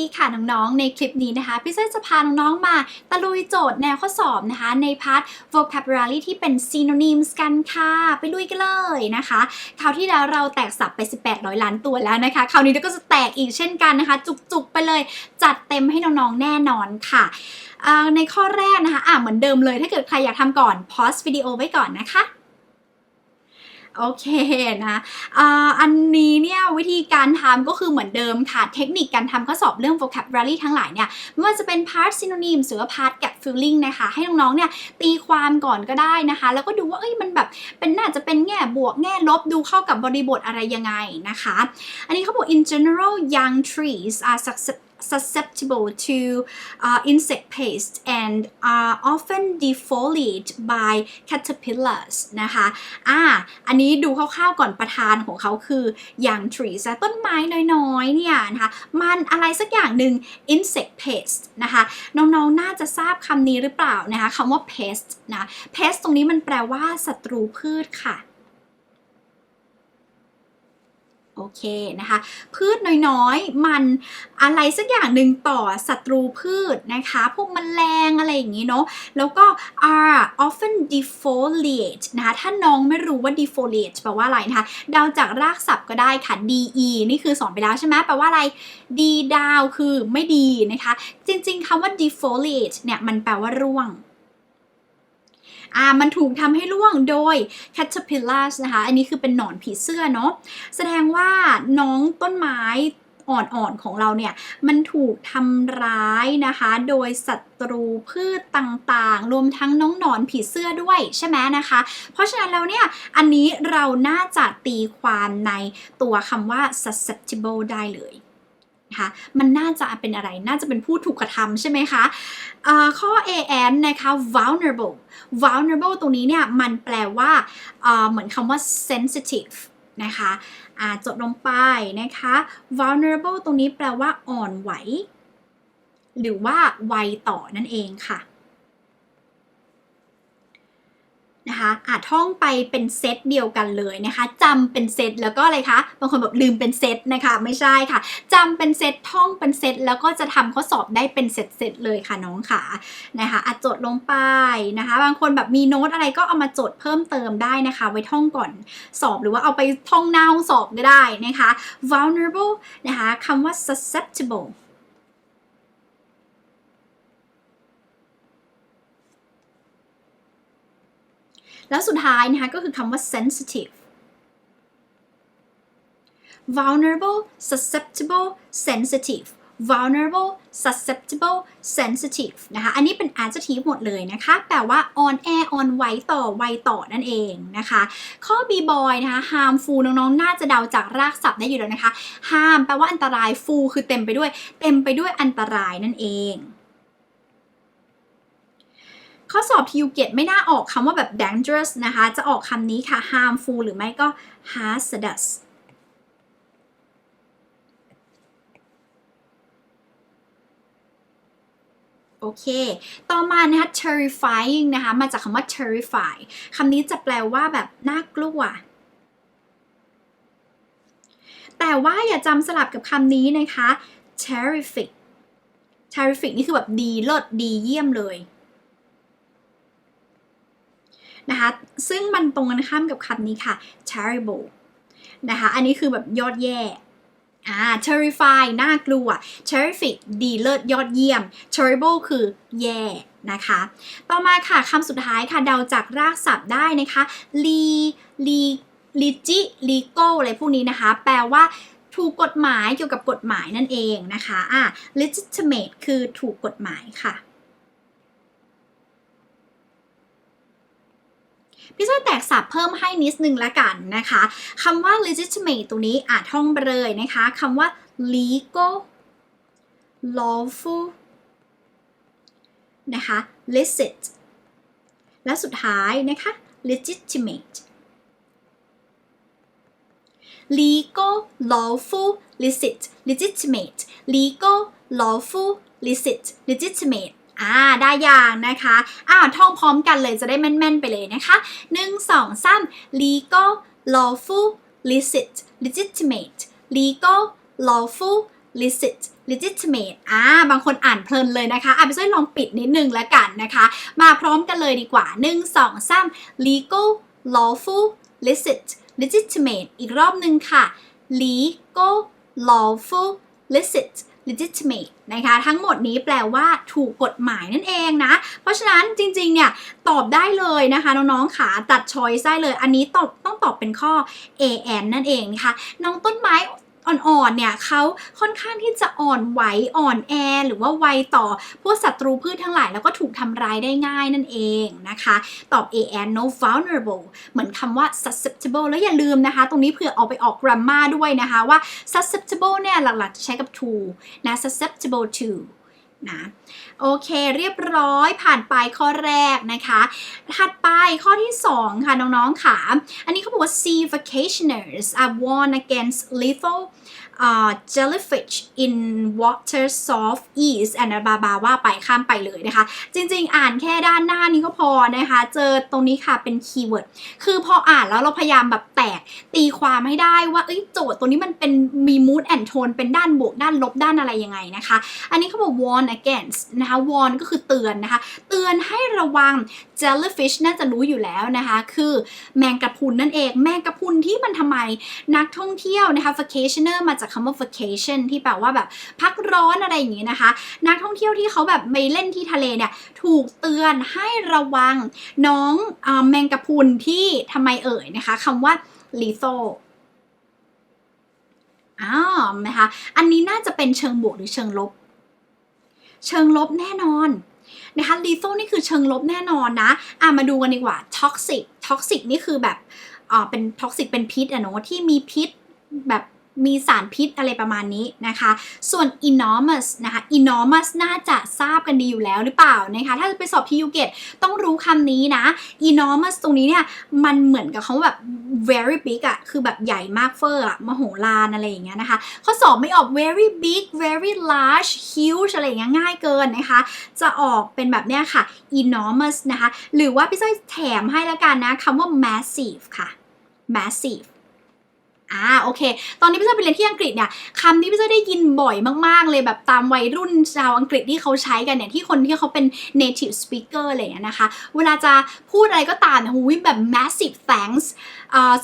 ดีค่ะน้องๆ ในคลิปนี้นะคะ พี่เซจะพาน้องๆ มาตะลุยโจทย์แนวข้อสอบนะคะ ในพาร์ท vocabulary ที่เป็น synonyms กันค่ะ ไปลุยกันเลยนะคะ คราวที่แล้วเราแตกสับไป 1800ล้านตัวแล้วนะคะ คราวนี้เราก็จะแตกอีกเช่นกันนะคะ จุกๆ ไปเลย จัดเต็มให้น้องๆ แน่นอนค่ะ ในข้อแรกนะคะ อะเหมือนเดิมเลย ถ้าเกิดใครอยากทำก่อน pause วิดีโอไว้ก่อนนะคะ โอเคนะอันนี้เนี่ยวิธีการทำก็คือเหมือนเดิมค่ะ เทคนิคการทำข้อสอบเรื่อง vocabulary ทั้งหลายเนี่ยไม่ว่าจะเป็น part synonym หรือว่า part get feeling นะคะ ให้น้องๆเนี่ยตีความก่อนก็ได้นะคะ แล้วก็ดูว่าเอ้ยมันแบบเป็นน่าจะเป็นแง่บวกแง่ลบดูเข้ากับบริบทอะไรยังไงนะคะ อันนี้เขาบอก in general young trees are success susceptible to uh, insect pests and are often defoliated by caterpillars นะคะอ่าอันนี้ดูคร่าวๆก่อนประธานของเขาคือ young trees ต้นไม้น้อยๆเนี่ยนะคะมันอะไรสักอย่างหนึ่ง insect pest นะคะน้องๆน่าจะทราบคำนี้หรือเปล่านะคะคำว่า pest นะ pest ตรงนี้มันแปลว่าศัตรูพืชค่ะ โอเคนะคะ พืชน้อยๆ มันอะไรสักอย่างหนึ่งต่อศัตรูพืชนะคะ พวกมแมลงอะไรอย่างนี้เนาะ แล้วก็ are often defoliate นะคะ ถ้าน้องไม่รู้ว่า defoliate แปลว่าอะไรนะคะ ดาวจากรากศัพท์ก็ได้ค่ะ de นี่คือสอนไปแล้วใช่ไหมแปลว่าอะไร d ดาวคือไม่ดีนะคะ จริงๆคำว่า defoliate เนี่ย มันแปลว่าร่วง อ่ามันถูกทำให้ร่วงโดย caterpillars นะคะ อันนี้คือเป็นหนอนผีเสื้อเนาะแสดงว่าน้องต้นไม้อ่อนๆของเราเนี่ย มันถูกทำร้ายนะคะ โดยศัตรูพืชต่างๆ รวมทั้งน้องหนอนผีเสื้อด้วยใช่ไหมนะคะ เพราะฉะนั้นแล้วเนี่ย อันนี้เราน่าจะตีความในตัวคำว่า susceptible ได้เลย นะคะมันน่าจะเป็นอะไร น่าจะเป็นผู้ถูกกระทำใช่ไหมคะข้อ an นะคะ vulnerable vulnerable ตรงนี้เนี่ยมันแปลว่าเหมือนคำว่า sensitive นะคะจดลงไปนะคะ vulnerable ตรงนี้แปลว่าอ่อนไหว หรือว่าไวต่อนั่นเองค่ะ นะคะอาจท่องไปเป็นเซตเดียวกันเลยนะคะจำเป็นเซตแล้วก็อะไรคะบางคนแบบลืมเป็นเซตนะคะไม่ใช่ค่ะจำเป็นเซตท่องเป็นเซตแล้วก็จะทำข้อสอบได้เป็นเซตเซตเลยค่ะน้องค่ะนะคะอาจจดลงไปนะคะ บางคนแบบมีโน้ตอะไรก็เอามาจดเพิ่มเติมได้นะคะ ไว้ท่องก่อนสอบหรือว่าเอาไปท่องหน้าสอบก็ได้นะคะ vulnerable นะคะคำว่า susceptible แล้วสุดท้ายนะคะก็คือคำว่า sensitive vulnerable susceptible sensitive vulnerable susceptible sensitive นะคะ อันนี้เป็น adjective หมดเลยนะคะ แปลว่า on air on ไวต่อไวต่อนั่นเองนะคะ ข้อ b boy นะคะ harmful น้องๆ น่าจะเดาจากรากศัพท์ได้อยู่แล้วนะคะ harm แปลว่าอันตราย full คือเต็มไปด้วย เต็มไปด้วยอันตรายนั่นเอง ข้อสอบทิวเกตไม่น่าออกคำว่าแบบ dangerous นะคะ จะออกคำนี้ค่ะ harmful หรือไม่ก็ hazardous โอเค ต่อมานะคะ terrifying นะคะ มาจากคำว่า terrify คำนี้จะแปลว่าแบบน่ากลัวแต่ว่าอย่าจำสลับกับคำนี้นะคะ terrific terrific นี่คือแบบดีเลิศดีเยี่ยมเลย นะคะ ซึ่งมันตรงกันข้ามกับคำนี้ค่ะ terrible นะคะ อันนี้คือแบบยอดแย่อ่า terrify น่ากลัว terrific ดีเลิศยอดเยี่ยม terrible คือแย่นะคะ ต่อมาค่ะคำสุดท้ายค่ะเดาจากรากศัพท์ได้นะคะ le le legi legal อะไรพวกนี้นะคะ แปลว่าถูกกฎหมายเกี่ยวกับกฎหมายนั่นเองนะคะอ่า legitimate คือถูกกฎหมายค่ะ พี่ช่วยแตกสับเพิ่มให้นิดนึงละกันนะคะคำว่า legitimate ตรงนี้อาจท่องไปเลยนะคะคำว่า legal lawful นะคะ licit และสุดท้ายนะคะ legitimate legal lawful licit legitimate legal lawful licit legitimate อ่าได้อย่างนะคะอ่าท่องพร้อมกันเลยจะได้แม่นๆไปเลยนะคะ 1 2 3 legal lawful licit legitimate legal lawful licit legitimate อ่า บางคนอ่านเพลินเลยนะคะ อะไปช่วยลองปิดนิดนึงแล้วกันนะคะ มาพร้อมกันเลยดีกว่า 1 2 3 legal lawful licit legitimate อีกรอบหนึ่งค่ะ legal lawful licit legitimate นะคะทั้งหมดนี้แปลว่าถูกกฎหมายนั่นเองนะ เพราะฉะนั้นจริงๆเนี่ยตอบได้เลยนะคะน้องๆขาตัดชอยได้เลย อันนี้ตอบต้องตอบเป็นข้อ A N นั่นเองนะคะน้องต้นไม้ อ่อนๆเนี่ยเขาค่อนข้างที่จะอ่อนไหวอ่อนแอ หรือว่าไวต่อพวกศัตรูพืชทั้งหลายแล้วก็ถูกทำร้ายได้ง่ายนั่นเองนะคะ ตอบ A N no vulnerable เหมือนคำว่า susceptible แล้วอย่าลืมนะคะ ตรงนี้เผื่อเอาไปออก grammar ด้วยนะคะว่า susceptible เนี่ยหลักๆจะใช้กับ to นะ susceptible to นะโอเคเรียบร้อยผ่านไปข้อแรกนะคะ ถัดไปข้อที่ 2 ค่ะ น้อง ๆ ค่ะ อันนี้เขาบอกว่า sea vacationers are warned against lethal uh, jellyfish in water soft east อันนั้นบาบาว่าไปข้ามไปเลยนะคะ จริงๆ อ่านแค่ด้านหน้านี้ก็พอนะคะ เจอตรงนี้ค่ะเป็นคีย์เวิร์ด คือพออ่านแล้วเราพยายามแบบแตกตีความให้ได้ว่าเอ้ยโจทย์ตัวนี้มันเป็นมี mood and tone เป็นด้านบวก ด้านลบด้านอะไรยังไงนะคะ อันนี้เขาบอก warn against นะคะ warn ก็คือเตือนนะคะ เตือนให้ระวัง jellyfish น่าจะรู้อยู่แล้วนะคะ คือแมงกะพรุนนั่นเอง แมงกะพรุนที่มันทำไมนักท่องเที่ยวนะคะ vacationer มาจากคำว่า vacation ที่แปลว่าแบบพักร้อนอะไรอย่างนี้นะคะ นักท่องเที่ยวที่เขาแบบไปเล่นที่ทะเลเนี่ยถูกเตือนให้ระวังน้องอแมงกะพุนที่ทำไมเอ่ยนะคะคำว่า lethal อ้าวนะคะอันนี้น่าจะเป็นเชิงบวกหรือเชิงลบ เชิงลบแน่นอนนะคะ lethal นี่คือเชิงลบแน่นอนนะอะมาดูกันดีกว่า toxic toxic นี่คือแบบอ่าเป็น toxic เป็นพิษอะเนาะที่มีพิษแบบ มีสารพิษอะไรประมาณนี้นะคะ ส่วน enormous นะคะ enormous น่าจะทราบกันดีอยู่แล้วหรือเปล่านะคะ ถ้าจะไปสอบ PU Gate ต้องรู้คำนี้นะ enormous ตรงนี้เนี่ย มันเหมือนกับเขาแบบ very big อะคือแบบใหญ่มากเฟอร์อะมโหฬารอะไรอย่างเงี้ยนะคะ ข้อสอบไม่ออก very big very large huge อะไรอย่างเงี้ยง่ายเกินนะคะ จะออกเป็นแบบเนี้ยค่ะ enormous นะคะ หรือว่าพี่ส้อยแถมให้แล้วกันนะคำว่า massive ค่ะ massive อ่าโอเค ตอนนี้พี่เจ้าไปเรียนที่อังกฤษเนี่ยคำนี้พี่เจ้าได้ยินบ่อยมาก ๆ เลยแบบตามวัยรุ่นชาวอังกฤษที่เขาใช้กันเนี่ยที่คนที่เขาเป็น native speaker อะไรอย่างเงี้ยนะคะ เวลาจะพูดอะไรก็ตามเนี่ยหูยแบบ massive thanks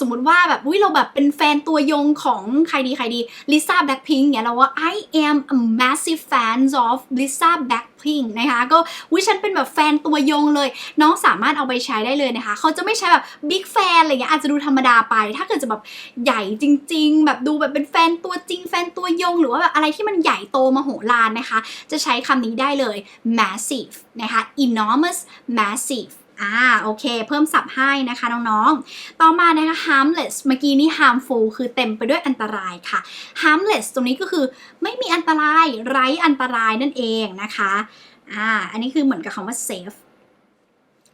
สมมติว่าแบบอุ้ยเราแบบเป็นแฟนตัวยงของใครดีใครดี Lisa Blackpink เนี่ยเราว่า I am a massive fan of Lisa Blackpink นะคะ ก็วิฉันเป็นแบบแฟนตัวยงเลย น้องสามารถเอาไปใช้ได้เลยนะคะ เขาจะไม่ใช้แบบ big fan อะไรเงี้ยอาจจะดูธรรมดาไป ถ้าเกิดจะแบบใหญ่จริง ๆ แบบดูแบบเป็นแฟนตัวจริง แฟนตัวยง หรือว่าแบบอะไรที่มันใหญ่โตมโหฬารนะคะ จะใช้คำนี้ได้เลย massive นะคะ enormous massive อ่าโอเค เพิ่มศัพท์ให้นะคะน้องๆ ต่อมานะคะ harmless เมื่อกี้นี้ harmful คือเต็มไปด้วยอันตรายค่ะ harmless ตรงนี้ก็คือไม่มีอันตรายไร้อันตรายนั่นเองนะคะอ่าอันนี้คือเหมือนกับคำว่า safe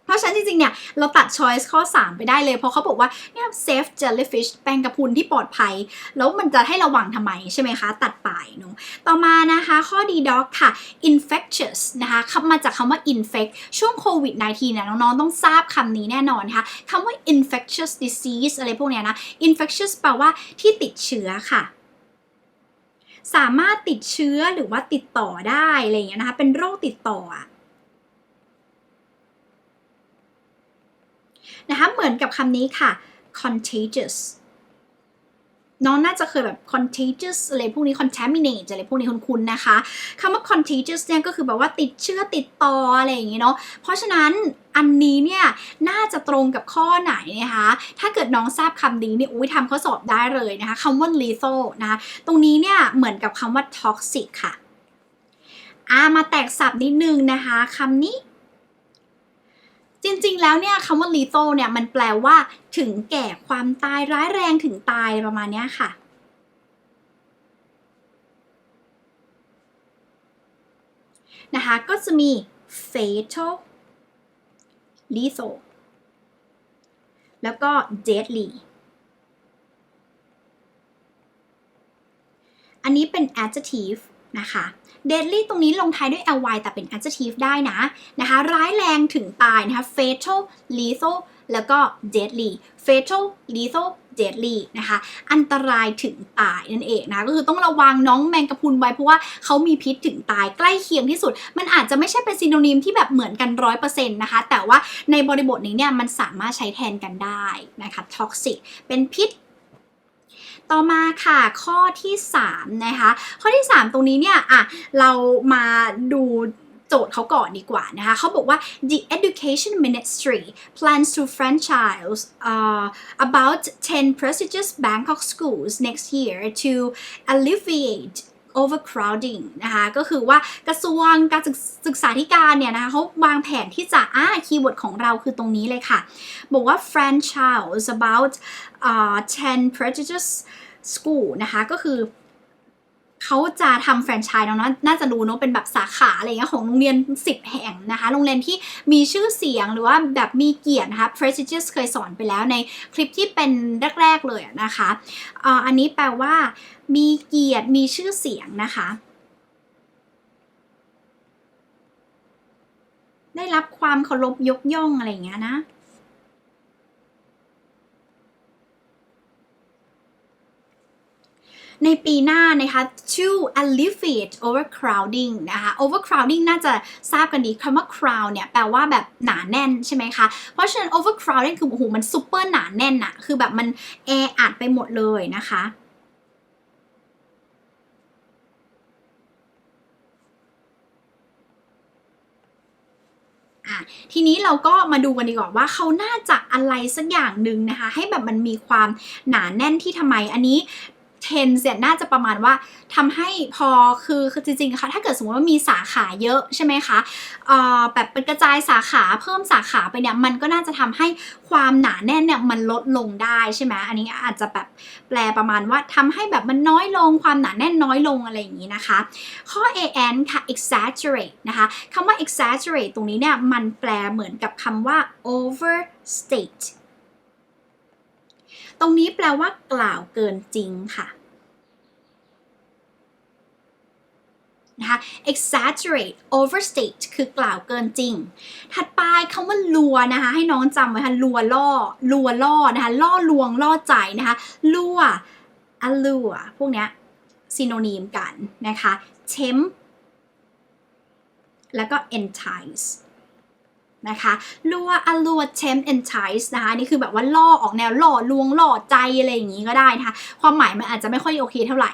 เพราะฉะนั้นจริงๆเนี่ยเราตัด choice ข้อ 3 ไปได้เลย เพราะเขาบอกว่าเนี่ย safe jellyfish แปงกระพุนที่ปลอดภัย แล้วมันจะให้ระวังทำไมใช่ไหมคะ ตัดไปเนาะต่อมานะคะข้อดีด็อกค่ะ infectious นะคะคำมาจากคำว่า infect ช่วงโควิด -19 เนี่ยน้องๆ ต้องทราบคำนี้แน่นอนนะคะคำว่า infectious disease อะไรพวกเนี้ยนะ infectious แปลว่าที่ติดเชื้อค่ะสามารถติดเชื้อหรือว่าติดต่อได้อะไรอย่างเงี้ยนะคะ เป็นโรคติดต่ออะ นะคะเหมือนกับคำนี้ค่ะ contagious น้องน่าจะเคยแบบ contagious อะไรพวกนี้ contaminate อะไรพวกนี้คุ้นๆนะคะคำว่า contagious เนี่ยก็คือแบบว่าติดเชื้อติดต่ออะไรอย่างงี้เนาะ เพราะฉะนั้นอันนี้เนี่ยน่าจะตรงกับข้อไหนนะคะ ถ้าเกิดน้องทราบคำนี้เนี่ยอุ้ยทำข้อสอบได้เลยนะคะคำว่า lethal นะคะตรงนี้เนี่ยเหมือนกับคำว่า toxic ค่ะอามาแตกสับนิดนึงนะคะคำนี้ จริงๆ แล้วเนี่ยคำว่า lethal เนี่ยมันแปลว่า ถึงแก่ความตายร้ายแรงถึงตายประมาณเนี้ยค่ะนะคะก็จะมี fatal lethal แล้วก็ deadly อันนี้เป็น adjective นะคะ deadly ตรงนี้ลงท้ายด้วย ly แต่เป็น adjective ได้นะนะคะ ร้ายแรงถึงตายนะคะ fatal lethal แล้วก็ deadly fatal lethal deadly นะคะ อันตรายถึงตายนั่นเองนะะก็คือต้องระวังน้องแมงกะพรุนไว้เพราะว่าเขามีพิษถึงตายใกล้เคียงที่สุด มันอาจจะไม่ใช่เป็นซีโนนิมที่แบบเหมือนกันร้อยเปอร์เซ็นต์นะคะ แต่ว่าในบริบทนี้เนี่ยมันสามารถใช้แทนกันได้นะคะ toxic เป็นพิษ ต่อมาค่ะข้อที่3นะคะข้อที่ 3 ตรงนี้เนี่ยอะเรามาดูโจทย์เขาก่อนดีกว่านะคะเขาบอกว่า the education ministry plans to franchise uh, about 10 prestigious Bangkok schools next year to alleviate overcrowding นะคะก็คือว่ากระทรวงการศึกษาธิการเนี่ยนะคะเขาวางแผนที่จะอ่าคีย์เวิร์ดของเราคือตรงนี้เลยค่ะ บอกว่า franchise about uh, 10 prestigious school นะคะก็คือ เขาจะทำแฟรนไชส์เนาะน่าจะรู้เนาะเป็นแบบสาขาอะไรเงี้ยของโรงเรียน 10 แห่งนะคะ โรงเรียนที่มีชื่อเสียงหรือว่าแบบมีเกียรตินะคะ prestigious เคยสอนไปแล้วในคลิปที่เป็นแรก ๆ เลยนะคะอันนี้แปลว่า มีเกียรติมีชื่อเสียงนะคะ ได้รับความเคารพยกย่องอะไรเงี้ยนะ ในปีหน้านะคะ to alleviate overcrowding นะคะ overcrowding น่าจะทราบกันดีคำว่า crowd เนี่ยแปลว่าแบบหนาแน่นใช่ไหมคะ เพราะฉะนั้น overcrowding คือโอ้โหมันซุปเปอร์หนาแน่นอะคือแบบมันแออัดไปหมดเลยนะคะทีนี้เราก็มาดูกันดีกว่าว่าเขาน่าจะอะไรสักอย่างหนึ่งนะคะ ให้แบบมันมีความหนาแน่นที่ทำไมอันนี้ เทนเสียน่าจะประมาณว่าทำให้พอคือคือจริงๆค่ะถ้าเกิดสมมติว่ามีสาขาเยอะใช่ไหมคะเอ่อแบบเป็นกระจายสาขาเพิ่มสาขาไปเนี่ยมันก็น่าจะทำให้ความหนาแน่นเนี่ยมันลดลงได้ใช่ไหมอันนี้อาจจะแบบแปลประมาณว่าทำให้แบบมันน้อยลงความหนาแน่นน้อยลงอะไรอย่างนี้นะคะ ข้อ an ค่ะ exaggerate นะคะคำว่า exaggerate ตรงนี้เนี่ยมันแปลเหมือนกับคำว่า overstate ตรงนี้แปลว่ากล่าวเกินจริงค่ะ นะคะ exaggerate overstate คือกล่าวเกินจริง ถัดไปคำว่าลัวนะคะ ให้น้องจำไว้ค่ะลัวล่อลัวล่อนะคะล่อลวงล่อใจนะคะลัวอัลัวพวกเนี้ยซีโนนีมกันนะคะ tempt แล้วก็ entice นะคะลัว allure tempt entice นะคะนี่คือแบบว่าล่อออกแนวล่อลวงล่อใจอะไรอย่างนี้ก็ได้นะคะ ความหมายมันอาจจะไม่ค่อยโอเคเท่าไหร่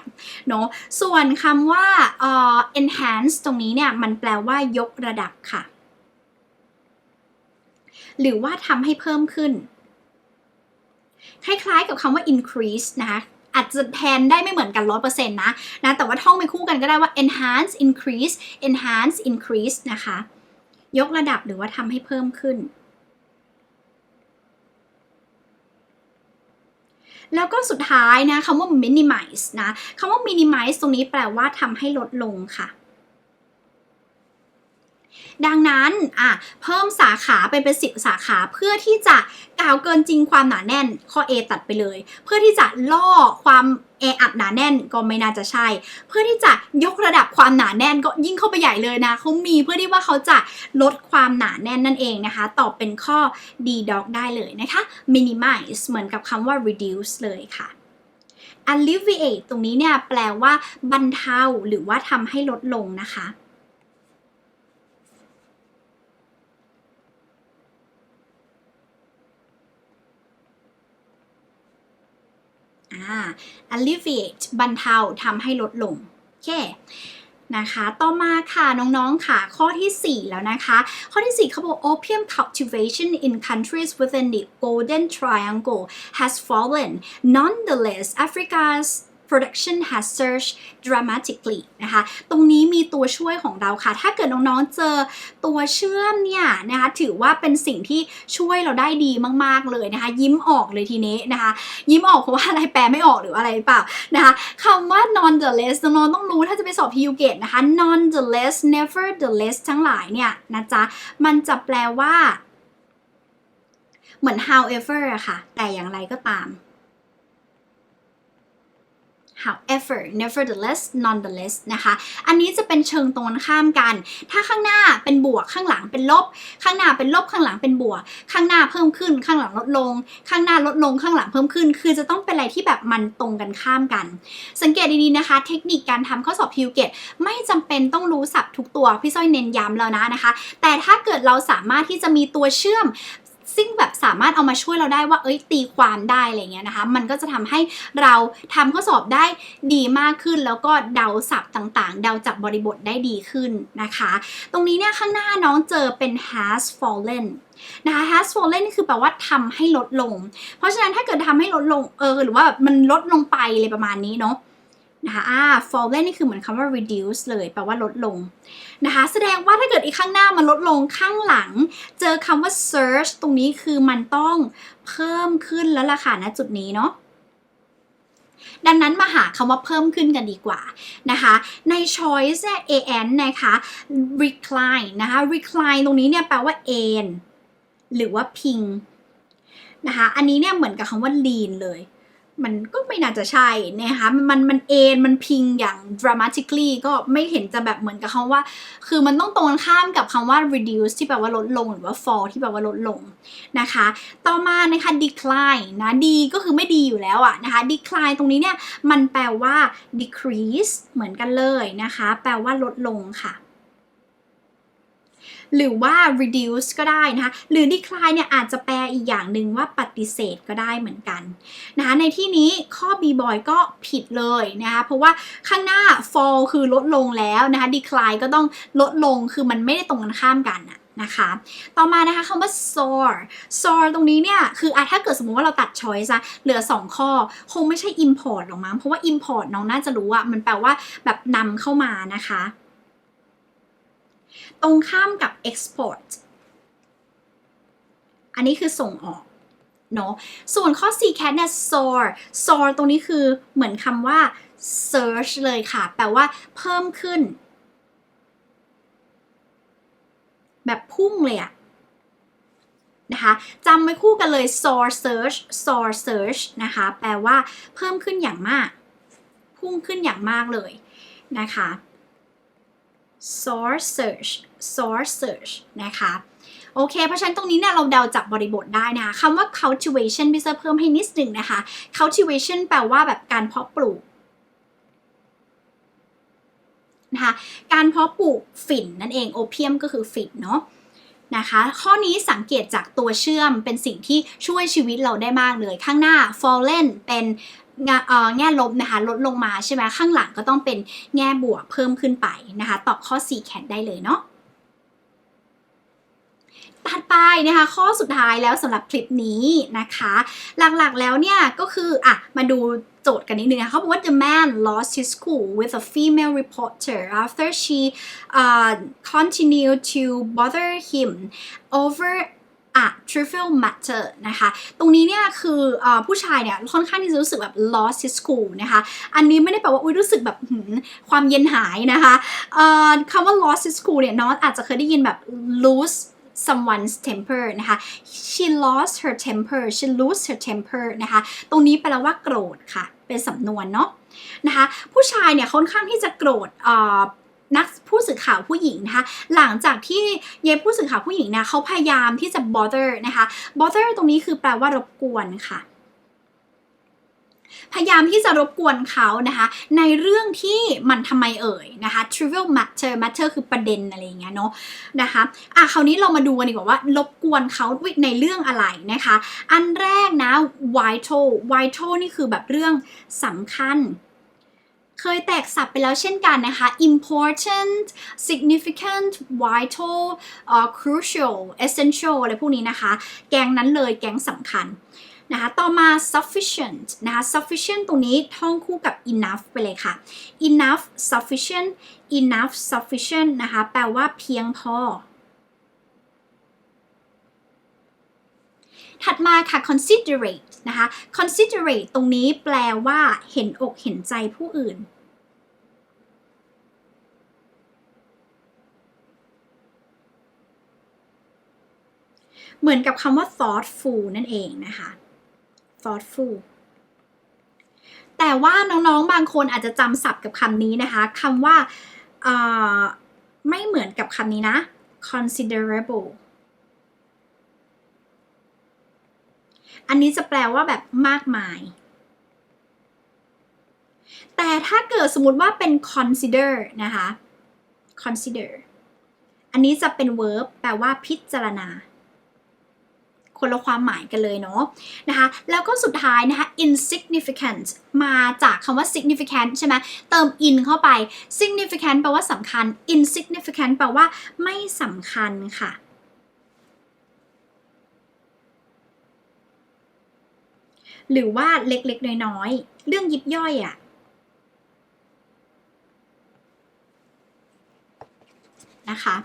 เนาะส่วนคำว่า uh, enhance ตรงนี้เนี่ย มันแปลว่ายกระดับค่ะ หรือว่าทำให้เพิ่มขึ้น คล้ายๆกับคำว่า increase นะคะอาจจะแทนได้ไม่เหมือนกัน 100%นะนะ แต่ว่าท่องไปคู่กันก็ได้ว่า enhance increase enhance increase นะคะ ยกระดับหรือว่าทำให้เพิ่มขึ้น แล้วก็สุดท้ายนะคำว่า minimize นะคำว่า minimize ตรงนี้แปลว่าทำให้ลดลงค่ะ ดังนั้นอะเพิ่มสาขาไปเป็นสิบสาขาเพื่อที่จะกล่าวเกินจริงความหนาแน่นข้อ A ตัดไปเลย เพื่อที่จะล่อความแออัดหนาแน่นก็ไม่น่าจะใช่ เพื่อที่จะยกระดับความหนาแน่นก็ยิ่งเข้าไปใหญ่เลยนะเขามีเพื่อที่ว่าเขาจะลดความหนาแน่นนั่นเองนะคะ ตอบเป็นข้อ D dog ได้เลยนะคะ minimize เหมือนกับคำว่า reduce เลยค่ะ alleviate ตรงนี้เนี่ยแปลว่าบรรเทาหรือว่าทำให้ลดลงนะคะ อ่า alleviate บรรเทาทำให้ลดลง โอเคนะคะ ต่อมาค่ะ น้องๆ ค่ะ ข้อที่ 4 แล้วนะคะ ข้อที่ 4 เขาบอก opium cultivation in countries within the Golden Triangle has fallen nonetheless Africa's production has surged dramatically นะคะ ตรงนี้มีตัวช่วยของเราค่ะ ถ้าเกิดน้องๆ เจอตัวเชื่อมเนี่ยนะคะ ถือว่าเป็นสิ่งที่ช่วยเราได้ดีมากๆเลยนะคะ ยิ้มออกเลยทีนี้นะคะ ยิ้มออกเพราะว่าอะไรแปลไม่ออกหรืออะไรเปล่านะคะคำว่า nonetheless น้องๆ ต้องรู้ถ้าจะไปสอบ PU Gate นะคะ nonetheless nevertheless ทั้งหลายเนี่ยนะจ๊ะ มันจะแปลว่า เหมือน however อะค่ะ แต่อย่างไรก็ตาม however nevertheless nonetheless นะคะ อันนี้จะเป็นเชิงตรงกันข้ามกัน ถ้าข้างหน้าเป็นบวกข้างหลังเป็นลบ ข้างหน้าเป็นลบข้างหลังเป็นบวก ข้างหน้าเพิ่มขึ้น ข้างหลังลดลง ข้างหน้าลดลงข้างหลังเพิ่มขึ้น คือจะต้องเป็นอะไรที่แบบมันตรงกันข้ามกัน สังเกตดีๆนะคะ เทคนิคการทำข้อสอบพิวเกตไม่จำเป็นต้องรู้ศัพท์ทุกตัว พี่ส้อยเน้นย้ำแล้วนะนะคะ แต่ถ้าเกิดเราสามารถที่จะมีตัวเชื่อม ซึ่งแบบสามารถเอามาช่วยเราได้ว่าเอ้ยตีความได้อะไรเงี้ยนะคะ มันก็จะทำให้เราทำข้อสอบได้ดีมากขึ้น แล้วก็เดาศัพท์ต่างๆ เดาจับบริบทได้ดีขึ้นนะคะ ตรงนี้เนี่ยข้างหน้าน้องเจอเป็น has fallen นะคะ has fallen คือแปลว่าทำให้ลดลง เพราะฉะนั้นถ้าเกิดทำให้ลดลงเออหรือว่าแบบมันลดลงไปเลยประมาณนี้เนาะ นะคะอ่า fallen นี่คือเหมือนคำว่า reduce เลยแปลว่าลดลงนะคะ แสดงว่าถ้าเกิดอีกข้างหน้ามันลดลงข้างหลัง เจอคำว่า search ตรงนี้คือมันต้องเพิ่มขึ้นแล้วล่ะค่ะณจุดนี้เนาะดังนั้นมาหาคำว่าเพิ่มขึ้นกันดีกว่านะคะ ใน choice เนี่ย an นะคะ recline นะคะ recline ตรงนี้เนี่ยแปลว่า an หรือว่าพิงนะคะ อันนี้เนี่ยเหมือนกับคำว่า lean เลย มันก็ไม่น่าจะใช่นะคะมันมันเอนมันพิงอย่าง dramatically ก็ไม่เห็นจะแบบเหมือนกับคำว่า คือมันต้องตรงกันข้ามกับคำว่า reduce ที่แปลว่าลดลง หรือว่า fall ที่แปลว่าลดลงนะคะ ต่อมานะคะ decline นะดีก็คือไม่ดีอยู่แล้วอะนะคะ decline ตรงนี้เนี่ย มันแปลว่า decrease เหมือนกันเลยนะคะ แปลว่าลดลงค่ะ หรือว่า reduce ก็ได้นะคะ หรือ decline เนี่ยอาจจะแปลอีกอย่างหนึ่งว่าปฏิเสธก็ได้เหมือนกันนะคะในที่นี้ข้อ b boy ก็ผิดเลยนะคะ เพราะว่าข้างหน้า fall คือลดลงแล้วนะคะ decline ก็ต้องลดลงคือมันไม่ได้ตรงกันข้ามกันอะนะคะ ต่อมานะคะคำว่า soar soar ตรงนี้เนี่ย คืออถ้าเกิดสมมติว่าเราตัด choice อะเหลือ 2 ข้อ คงไม่ใช่ import หรอกมั้ง เพราะว่า import น้องน่าจะรู้อะมันแปลว่าแบบนำเข้ามานะคะ ตรงข้ามกับ export อันนี้คือส่งออกเนาะส่วนข้อ C cat เนี่ย soar soar ตรงนี้คือเหมือนคำว่า search เลยค่ะ แปลว่าเพิ่มขึ้น แบบพุ่งเลยอะนะคะจำไว้คู่กันเลย soar search soar search นะคะ แปลว่าเพิ่มขึ้นอย่างมาก พุ่งขึ้นอย่างมากเลยนะคะ source search source search นะคะโอเค เพราะฉะนั้นตรงนี้เนี่ยเราเดาจากบริบทได้นะคะคำว่า cultivation พี่จะเพิ่มให้นิดหนึ่งนะคะ cultivation แปลว่าแบบการเพาะปลูกนะคะการเพาะปลูกฝิ่นนั่นเองโอเพียมก็คือฝิ่นเนาะนะคะข้อนี้สังเกตจากตัวเชื่อมเป็นสิ่งที่ช่วยชีวิตเราได้มากเลย ข้างหน้า fallen เป็น แง่ลบนะคะลดลงมาใช่ไหมข้างหลังก็ต้องเป็นแง่บวกเพิ่มขึ้นไปนะคะ ตอบข้อ 4แคทได้เลยเนาะถัดไปนะคะข้อสุดท้ายแล้วสำหรับคลิปนี้นะคะ หลักๆแล้วเนี่ยก็คืออะมาดูโจทย์กันนิดนึงนะเขาบอกว่า the man lost his cool with a female reporter after she uh, continued to bother him over a trivial matter นะคะ ตรงนี้เนี่ยคืออผู้ชายเนี่ยค่อนข้างที่จะรู้สึกแบบ lost his cool นะคะ อันนี้ไม่ได้แปลว่าอุ้ยรู้สึกแบบความเย็นหายนะคะคำว่า lost his cool เนี่ยน้องอาจจะเคยได้ยินแบบ lose someone's temper นะคะ she lost her temper she lose her temper นะคะ ตรงนี้แปลว่าโกรธค่ะ เป็นสำนวนเนาะนะคะ ผู้ชายเนี่ยค่อนข้างที่จะโกรธ นักผู้สื่อข่าวผู้หญิงนะคะหลังจากที่เยผู้สื่อข่าวผู้หญิงนะเขาพยายามที่จะ bother นะคะ bother ตรงนี้คือแปลว่ารบกวนค่ะพยายามที่จะรบกวนเขานะคะ ในเรื่องที่มันทำไมเอ่ยนะคะ trivial matter matter คือประเด็นอะไรอย่างเงี้ยเนาะนะคะอะคราวนี้เรามาดูกันดีกว่าว่ารบกวนเขาในเรื่องอะไรนะคะ อันแรกนะ vital vital นี่คือแบบเรื่องสำคัญ เคยแตกสับไปแล้วเช่นกันนะคะ important significant vital uh, crucial essential อะไรพวกนี้นะคะ แกงนั้นเลยแกงสำคัญนะคะต่อมา sufficient นะคะ sufficient ตรงนี้ท่องคู่กับ enough ไปเลยค่ะ enough sufficient enough sufficient นะคะ แปลว่าเพียงพอ ถัดมาค่ะ considerate นะคะ considerate ตรงนี้แปลว่า เห็นอกเห็นใจผู้อื่นเหมือนกับคำว่า thoughtful นั่นเองนะคะ thoughtful แต่ว่าน้องๆ บางคนอาจจะจำศัพท์กับคำนี้นะคะคำว่าไม่เหมือนกับคำนี้นะ considerable อันนี้จะแปลว่าแบบมากมาย แต่ถ้าเกิดสมมติว่าเป็น consider นะคะ consider อันนี้จะเป็น verb แปลว่าพิจารณา คนละความหมายกันเลยเนาะนะคะ แล้วก็สุดท้ายนะคะ insignificant มาจากคำว่า significant ใช่ไหมเติม in เข้าไป significant แปลว่าสำคัญ insignificant แปลว่าไม่สำคัญค่ะ หรือว่าเล็กๆ น้อยๆ เรื่องยิบย่อยอะ่ะนะคะ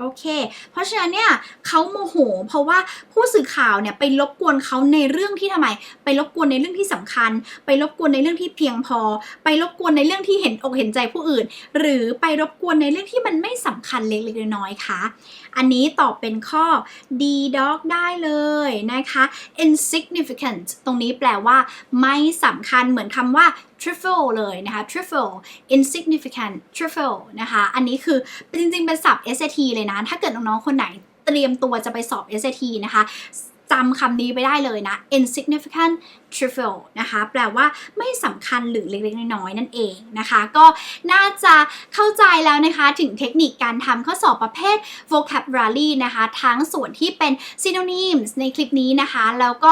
โอเค เพราะฉะนั้นเนี่ยเขาโมโห เพราะว่าผู้สื่อข่าวเนี่ยไปรบกวนเขาในเรื่องที่ทำไม ไปรบกวนในเรื่องที่สำคัญ ไปรบกวนในเรื่องที่เพียงพอ ไปรบกวนในเรื่องที่เห็นอกเห็นใจผู้อื่น หรือไปรบกวนในเรื่องที่มันไม่สำคัญเล็กๆน้อยๆค่ะ อันนี้ตอบเป็นข้อ D dog ได้เลยนะคะ insignificant ตรงนี้แปลว่าไม่สำคัญเหมือนคำว่า trivial เลยนะคะ trivial insignificant trivial นะคะ อันนี้คือจริงๆเป็นศัพท์ SAT เลยนะ ถ้าเกิดน้องๆ คนไหนเตรียมตัวจะไปสอบ SAT นะคะจำคำนี้ไปได้เลยนะ insignificant trivial นะคะ แปลว่าไม่สำคัญหรือเล็กๆ น้อยๆ นั่นเองนะคะ ก็น่าจะเข้าใจแล้วนะคะถึงเทคนิคการทำข้อสอบประเภท vocabulary นะคะ ทั้งส่วนที่เป็น synonyms ในคลิปนี้นะคะ แล้วก็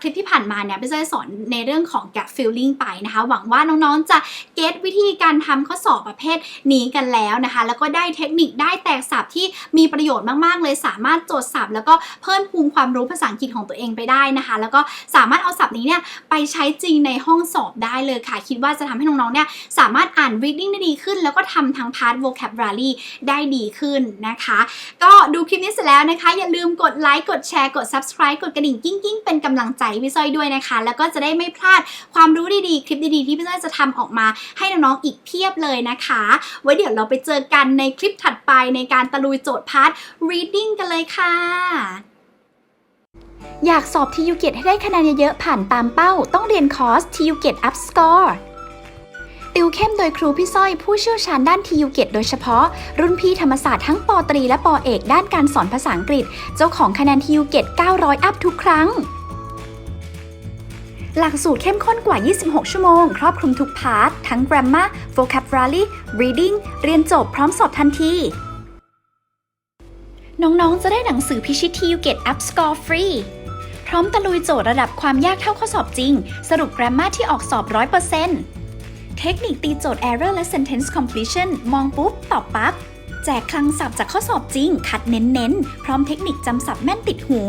คลิปที่ผ่านมาเนี่ยพี่จะสอนในเรื่องของ get feeling ไปนะคะ หวังว่าน้องๆจะเก็ตวิธีการทำข้อสอบประเภทนี้กันแล้วนะคะ แล้วก็ได้เทคนิคได้แตกศัพท์ที่มีประโยชน์มากๆ เลยสามารถโจทย์ศัพท์ แล้วก็เพิ่มภูมิความรู้ภาษาอังกฤษของตัวเองไปได้นะคะ แล้วก็สามารถเอาศัพท์นี้เนี่ยไปใช้จริงในห้องสอบได้เลยค่ะ คิดว่าจะทำให้น้องๆเนี่ยสามารถอ่าน reading ได้ดีขึ้น แล้วก็ทำทั้ง part vocabulary ได้ดีขึ้นนะคะ ก็ดูคลิปนี้เสร็จแล้วนะคะ อย่าลืมกดไลค์กดแชร์กด subscribe กดกระดิ่งกิ้งกิ้งเป็นกำลังใจให้พี่สร้อยด้วยนะคะ แล้วก็จะได้ไม่พลาดความรู้ดีๆ คลิปดีๆ ที่พี่สร้อยจะทำออกมาให้น้องๆอีกเพียบเลยนะคะ ไว้เดี๋ยวเราไปเจอกันในคลิปถัดไปในการตะลุยโจทย์พาร์ท reading กันเลยค่ะอยากสอบทียูเกตให้ได้คะแนนเยอะๆผ่านตามเป้า ต้องเรียนคอร์สทียูเกตอัพสกอร์ติวเข้มโดยครูพี่สร้อยผู้เชี่ยวชาญด้านทียูเกตโดยเฉพาะ รุ่นพี่ธรรมศาสตร์ทั้งปตรีและปเอกด้านการสอนภาษาอังกฤษ เจ้าของคะแนนทียูเกต900 อัพทุกครั้ง หลักสูตรเข้มข้นกว่า 26 ชั่วโมง ครอบคลุมทุกพาร์ท ทั้ง grammar vocabulary reading เรียนจบพร้อมสอบทันที น้อง ๆ จะได้หนังสือพิชิต TU Get Up Score ฟรี พร้อมตะลุยโจทย์ระดับความยากเท่าข้อสอบจริง สรุป grammar ที่ออกสอบ 100%เทคนิคตีโจทย์ error และ sentence completion มองปุ๊บ ตอบปั๊บ แจกคลังศัพท์จากข้อสอบจริง คัดเน้นๆ พร้อมเทคนิคจำศัพท์แม่นติดหู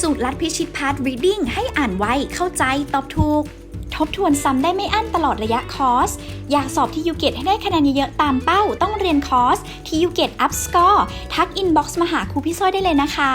สูตรลัดพิชิตพาร์ท reading ให้อ่านไวเข้าใจตอบถูก ทบทวนซ้ำได้ไม่อั้นตลอดระยะคอร์ส อยากสอบที่ยูเกตให้ได้คะแนนเยอะๆตามเป้าต้องเรียนคอร์สที่ยูเกตอัพสกอร์ทักอินบ็อกซ์มาหาครูพี่ส้อยได้เลยนะคะ